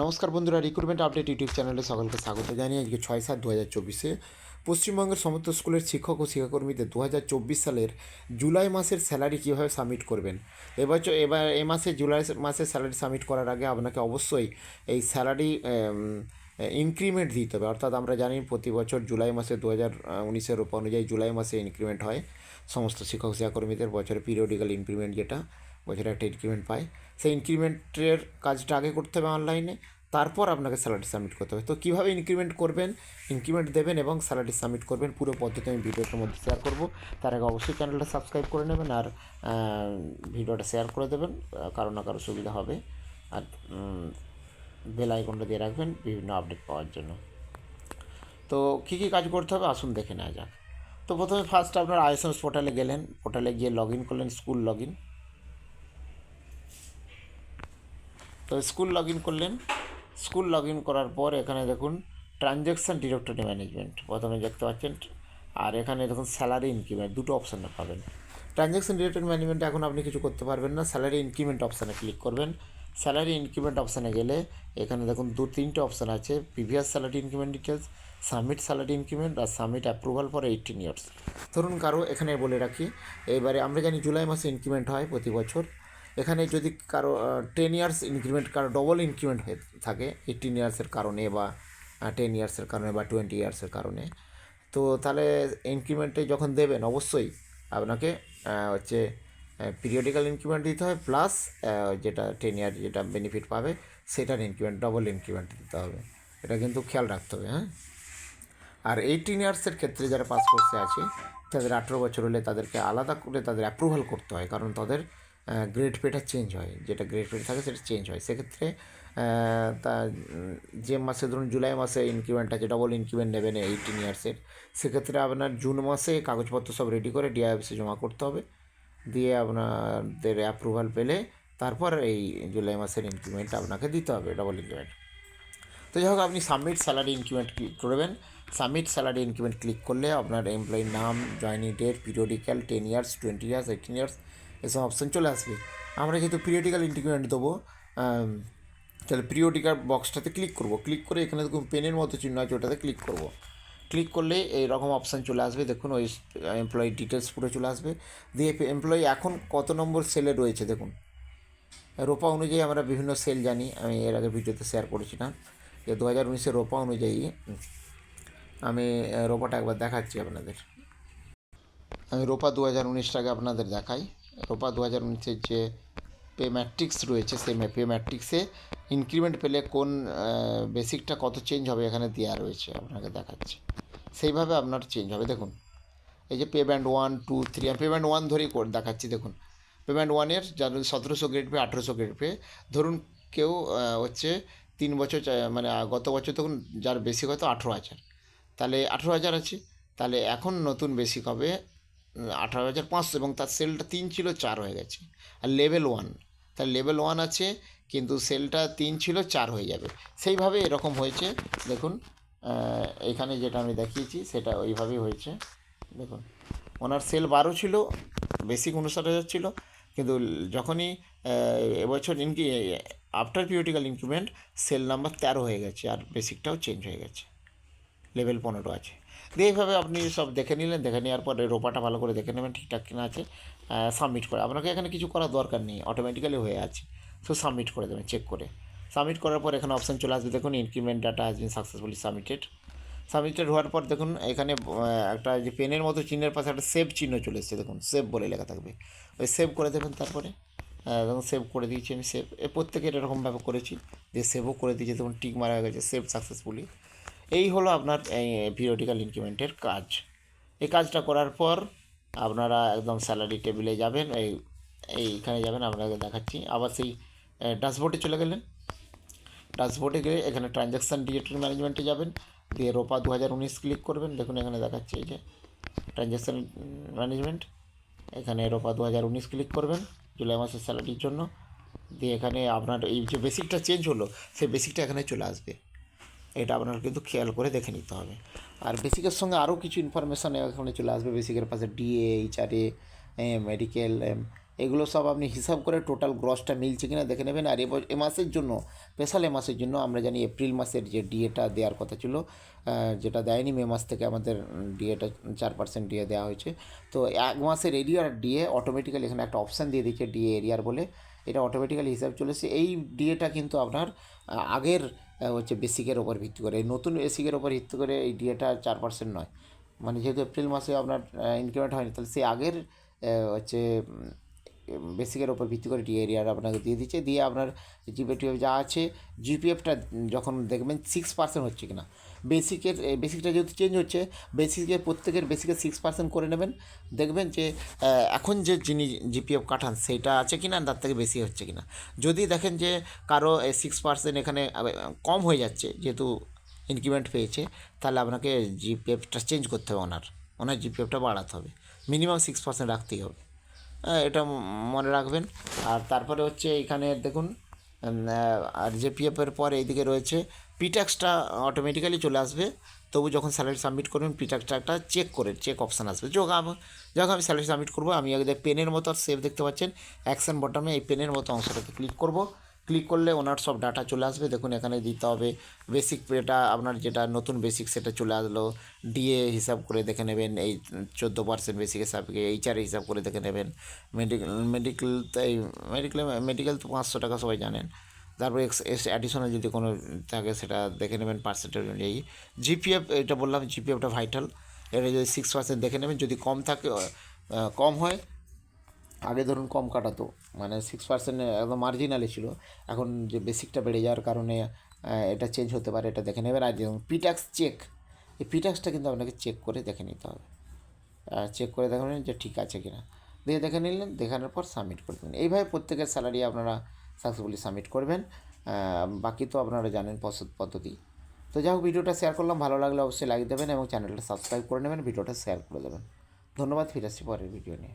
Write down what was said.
নমস্কার বন্ধুরা recruitment update YouTube চ্যানেলে সকলকে স্বাগত জানিয়ে আজকে ছয় সাত দু হাজার চব্বিশে পশ্চিমবঙ্গের সমস্ত স্কুলের শিক্ষক ও শিক্ষাকর্মীদের দু হাজার চব্বিশ সালের জুলাই মাসের স্যালারি কীভাবে সাবমিট করবেন? এবছর এবার এ মাসে জুলাই মাসের স্যালারি সাবমিট করার আগে আপনাকে অবশ্যই এই স্যালারি ইনক্রিমেন্ট দিতে হবে। অর্থাৎ আমরা জানি প্রতি বছর জুলাই মাসে দু হাজার উনিশের অনুযায়ী জুলাই মাসে ইনক্রিমেন্ট হয়। সমস্ত শিক্ষক শিক্ষাকর্মীদের বছরে পিরিয়ডিক্যাল ইনক্রিমেন্ট যেটা বছরে একটা ইনক্রিমেন্ট পায়। সেই ইনক্রিমেন্টের কাজটা আগে করতে হবে অনলাইনে তারপর আপনাকে স্যালারি সাবমিট করতে হবে। তো কীভাবে ইনক্রিমেন্ট করবেন? ইনক্রিমেন্ট দেবেন এবং স্যালারি সাবমিট করবেন, পুরো পদ্ধতি আমি ভিডিওটার মধ্যে শেয়ার করব। তার আগে অবশ্যই চ্যানেলটা সাবস্ক্রাইব করে নেবেন আর ভিডিওটা শেয়ার করে দেবেন কারও না কারও সুবিধা হবে। আর বেল আইকনটা দিয়ে রাখবেন বিভিন্ন আপডেট পাওয়ার জন্য। তো কী কী কাজ করতে হবে আসুন দেখে নেওয়া যাক। তো প্রথমে ফার্স্ট আপনার আইএসএমএস পোর্টালে গেলেন। পোর্টালে গিয়ে লগ ইন করলেন স্কুল লগ ইন তো স্কুল লগ ইন করলেন। স্কুল লগ ইন করার পর এখানে দেখুন ট্রানজ্যাকশান ডিরেক্টরি ম্যানেজমেন্ট প্রথমে দেখতে পাচ্ছেন। আর এখানে দেখুন স্যালারি ইনক্রিমেন্ট দুটো অপশান পাবেন। ট্রানজ্যাকশান ডিরেক্টরি ম্যানেজমেন্টে এখন আপনি কিছু করতে পারবেন না। স্যালারি ইনক্রিমেন্ট অপশানে ক্লিক করবেন। স্যালারি ইনক্রিমেন্ট অপশানে গেলে এখানে দেখুন দু তিনটে অপশান আছে। Previous salary increment details submit salary increment R submit approval for eighteen years. ধরুন কারও এখানে বলে রাখি, এবারে আমরা জানি জুলাই মাসে ইনক্রিমেন্ট হয় প্রতি বছর। এখানে যদি কারও টেন ইয়ার্স ইনক্রিমেন্ট কারও ডবল ইনক্রিমেন্ট হয়ে থাকে এইটিন ইয়ার্সের কারণে বা টেন ইয়ার্সের কারণে বা টোয়েন্টি ইয়ার্সের কারণে, তো তাহলে ইনক্রিমেন্টে যখন দেবেন, অবশ্যই আপনাকে হচ্ছে পিরিয়ডিক্যাল ইনক্রিমেন্ট দিতে হবে প্লাস যেটা টেন ইয়ার যেটা বেনিফিট পাবে, সেটার ইনক্রিমেন্ট ডবল ইনক্রিমেন্ট দিতে হবে। এটা কিন্তু খেয়াল রাখতে হবে হ্যাঁ? আর এইটিন ইয়ার্সের ক্ষেত্রে যারা পাস কোর্সে আছে, তাদের আঠেরো বছর হলে তাদেরকে আলাদা করে তাদের অ্যাপ্রুভাল করতে হয়, কারণ তাদের গ্রেড পেটা চেঞ্জ হয়। যেটা গ্রেড পে থাকে সেটা চেঞ্জ হয়। সেক্ষেত্রে তা যে মাসে, ধরুন জুলাই মাসে ইনক্রিমেন্ট আছে ডবল ইনক্রিমেন্ট নেবেন এইটিন ইয়ার্সের সেক্ষেত্রে আপনার জুন মাসে কাগজপত্র সব রেডি করে ডিআইএফসে জমা করতে হবে। দিয়ে আপনাদের অ্যাপ্রুভাল পেলে তারপর এই জুলাই মাসের ইনক্রিমেন্ট আপনাকে দিতে হবে ডবল ইনক্রিমেন্ট তো যাই হোক, আপনি সাবমিট স্যালারি ইনক্রিমেন্ট ক্লিক করবেন। সাবমিট স্যালারি ইনক্রিমেন্ট ক্লিক করলে আপনার এমপ্লয়ির নাম joining date periodical ten years twenty years eighteen years এসব অপশান চলে আসবে। আমরা যেহেতু পিরিয়ডিক্যাল ইনক্রিমেন্ট দেবো। তাহলে পিরিয়ডিক্যাল বক্সটাতে ক্লিক করব। ক্লিক করে এখানে দেখুন পেনের মতো চিহ্ন আছে, ওটাতে ক্লিক করব। ক্লিক করলে এইরকম অপশান চলে আসবে। দেখুন ওই এমপ্লয়ি ডিটেলস পুরো চলে আসবে। দিয়ে এমপ্লয়ি এখন কত নম্বর সেলে রয়েছে দেখুন। রোপা অনুযায়ী আমরা বিভিন্ন সেল জানি। আমি এর আগে ভিডিওতে শেয়ার করেছিলাম যে দু হাজার উনিশের রোপা অনুযায়ী, আমি রোপাটা একবার দেখাচ্ছি আপনাদের। আমি রোপা দু হাজার উনিশটাকে আপনাদের দেখাই। রোপা দু হাজার উনিশের যে পে ম্যাট্রিক্স রয়েছে, সেই পে ম্যাট্রিক্সে ইনক্রিমেন্ট পেলে কোন বেসিকটা কত চেঞ্জ হবে এখানে দেওয়া রয়েছে, আপনাকে দেখাচ্ছে। সেইভাবে আপনার চেঞ্জ হবে। দেখুন, এই যে pay band one two three pay band one ধরেই দেখাচ্ছি, দেখুন। পে ব্যান্ড ওয়ানের যার সতেরোশো গ্রেড পে আঠেরোশো গ্রেড পে ধরুন কেউ হচ্ছে তিন বছর মানে গত বছর তখন যার বেসিক হয়তো আঠেরো হাজার। তাহলে আঠেরো হাজার আছে, তাহলে এখন নতুন বেসিক হবে আঠারো হাজার পাঁচশো এবং তার সেলটা তিন ছিল, চার হয়ে গেছে। আর লেভেল ওয়ান তার লেভেল ওয়ান আছে, কিন্তু সেলটা তিন ছিল, চার হয়ে যাবে। সেইভাবে এরকম হয়েছে। দেখুন এখানে যেটা আমি দেখিয়েছি, সেটা ওইভাবেই হয়েছে। দেখুন, ওনার সেল বারো ছিল বেসিক উনষাট হাজার ছিল, কিন্তু যখনই এবছর ইনকি after periodical increment cell number তেরো হয়ে গেছে, আর বেসিকটাও চেঞ্জ হয়ে গেছে। লেভেল পনেরো আছে। দিয়ে এইভাবে আপনি সব দেখে নিলেন, দেখে নেওয়ার পরে রোপাটা ভালো করে দেখে নেবেন ঠিকঠাক কিনা আছে সাবমিট করে। আপনাকে এখানে কিছু করার দরকার নেই অটোমেটিক্যালি হয়ে আছে। সো সাবমিট করে দেবেন চেক করে। সাবমিট করার পর এখানে অপশান চলে আসবে, দেখুন increment data has been successfully submitted submitted হওয়ার পর দেখুন এখানে একটা যে পেনের মতো চিহ্নের পাশে একটা সেভ চিহ্ন চলে এসেছে, দেখুন সেভ বলে লেখা থাকবে। ওই সেভ করে দেবেন তারপরে দেখুন সেভ করে দিয়েছি আমি সেভ প্রত্যেকের এরকমভাবে করেছি, যে সেভও করে দিয়েছি, দেখুন টিক মারা হয়ে গেছে সেভ সাকসেসফুলি এই হলো আপনার পিরিয়ডিক্যাল ইনক্রিমেন্টের কাজ। এই কাজটা করার পর আপনারা একদম স্যালারি টেবিলে যাবেন, এই, এইখানে যাবেন, আপনাকে দেখাচ্ছি। আবার সেই ড্যাশবোর্ডে চলে গেলেন। ড্যাশবোর্ডে গিয়ে এখানে ট্রানজ্যাকশান ডিজিটাল ম্যানেজমেন্টে যাবেন। দিয়ে রোপা দু হাজার উনিশ ক্লিক করবেন। দেখুন এখানে দেখাচ্ছে এই যে ট্রানজ্যাকশান ম্যানেজমেন্ট এখানে রোপা দু হাজার উনিশ ক্লিক করবেন জুলাই মাসের স্যালারির জন্য। দিয়ে এখানে আপনার এই যে বেসিকটা চেঞ্জ হলো, সেই বেসিকটা এখানে চলে আসবে। এটা আপনার কিন্তু খেয়াল করে দেখে নিতে হবে। আর বেসিকের সঙ্গে আরও কিছু ইনফরমেশান এখানে চলে আসবে বেসিকের পাশে ডিএ এইচআরএ মেডিকেল এম এগুলো সব আপনি হিসাব করে টোটাল গ্রসটা মিলছে কিনা দেখে নেবেন। আর এ- মাসের জন্য স্পেশাল এ মাসের জন্য আমরা জানি এপ্রিল মাসের যে ডিএটা দেওয়ার কথা ছিল যেটা দেয়নি, মে মাস থেকে আমাদের ডিএটা চার পার্সেন্ট ডিএ দেওয়া হয়েছে। তো এক মাসের এরিয়ার ডিএ অটোমেটিক্যালি এখানে একটা অপশান দিয়ে দিচ্ছে ডিএ এরিয়ার বলে। এটা অটোমেটিক্যালি হিসাব চলেছে। এই ডিএটা কিন্তু আপনার আগের হচ্ছে বেসিকের ওপর ভিত্তি করে। এই নতুন বেসিকের ওপর ভিত্তি করে এই ডিএটা চার পার্সেন্ট নয়। মানে যেহেতু এপ্রিল মাসে আপনার ইনক্রিমেন্ট হয়নি, তাহলে সেই আগের হচ্ছে বেসিকের ওপর ভিত্তি করে ডি এরিয়ার আপনাকে দিয়ে দিচ্ছে, দিয়ে আপনার জিপিএফ টিএফ যা আছে, জিপিএফটা যখন দেখবেন সিক্স পার্সেন্ট হচ্ছে কিনা। বেসিকের বেসিকটা যেহেতু চেঞ্জ হচ্ছে, বেসিকের প্রত্যেকের বেসিকের সিক্স পার্সেন্ট করে নেবেন। দেখবেন যে এখন যে যিনি জিপিএফ কাটান সেইটা আছে কিনা, তার থেকে বেশি হচ্ছে কিনা। যদি দেখেন যে কারও সিক্স পার্সেন্ট এখানে কম হয়ে যাচ্ছে, যেহেতু ইনক্রিমেন্ট পেয়েছে, তাহলে আপনাকে জিপিএফটা চেঞ্জ করতে হবে ওনার। ওনার জিপিএফটা বাড়াতে হবে। মিনিমাম সিক্স পার্সেন্ট রাখতেই হবে। এটা মনে রাখবেন। আর তারপরে হচ্ছে এইখানে দেখুন আর জেপিএফের পর এইদিকে রয়েছে পিট্যাক্সটা অটোমেটিক্যালি চলে আসবে। তবু যখন স্যালারি সাবমিট করবেন পিট্যাক্সটা একটা চেক করে চেক অপশান আসবে। যখন আমি যখন আমি স্যালারি সাবমিট করব, আমি আগে পেনের মতো আর সেভ দেখতে পাচ্ছেন অ্যাকশন বটমে এই পেনের মতো অংশটাকে ক্লিক করব। ক্লিক করলে ওনার সব ডাটা চলে আসবে। দেখুন, এখানে দিতে হবে বেসিক এটা আপনার যেটা নতুন বেসিক সেটা চলে আসলো। ডিএ হিসাব করে দেখে নেবেন, এই চোদ্দ পার্সেন্ট বেসিক হিসাবে এইচআর হিসাব করে দেখে নেবেন। মেডিকেল মেডিকেল এই মেডিকেল মেডিকেল তো পাঁচশো টাকা সবাই জানেন। তারপরে এক্স এক্স অ্যাডিশনাল যদি কোনো থাকে সেটা দেখে নেবেন পার্সেন্টেজ অনুযায়ী। জিপিএফ এটা বললাম জিপিএফটা ভাইটাল এটা যদি সিক্স পার্সেন্ট দেখে নেবেন, যদি কম থাকে কম হয় আগে ধরুন কম কাটাতো মানে সিক্স পার্সেন্ট একদম মার্জিনালি ছিল। এখন যে বেসিকটা বেড়ে যাওয়ার কারণে এটা চেঞ্জ হতে পারে, এটা দেখে নেবেন আর যেমন পিট্যাক্স চেক এই পিট্যাক্সটা কিন্তু আপনাকে চেক করে দেখে নিতে হবে। চেক করে দেখে নেবেন যে ঠিক আছে কিনা। দিয়ে দেখে নিলেন, দেখানোর পর সাবমিট করে দেবেন এইভাবে প্রত্যেকের স্যালারি আপনারা সাকসেসফুলি সাবমিট করবেন। বাকি তো আপনারা জানেন পদ্ধ- পদ্ধতি। তো যাই হোক, ভিডিওটা শেয়ার করলাম। ভালো লাগলে অবশ্যই লাইক দেবেন এবং চ্যানেলটা সাবস্ক্রাইব করে নেবেন, ভিডিওটা শেয়ার করে দেবেন। ধন্যবাদ, ফিরে আসছি পরের ভিডিও নিয়ে।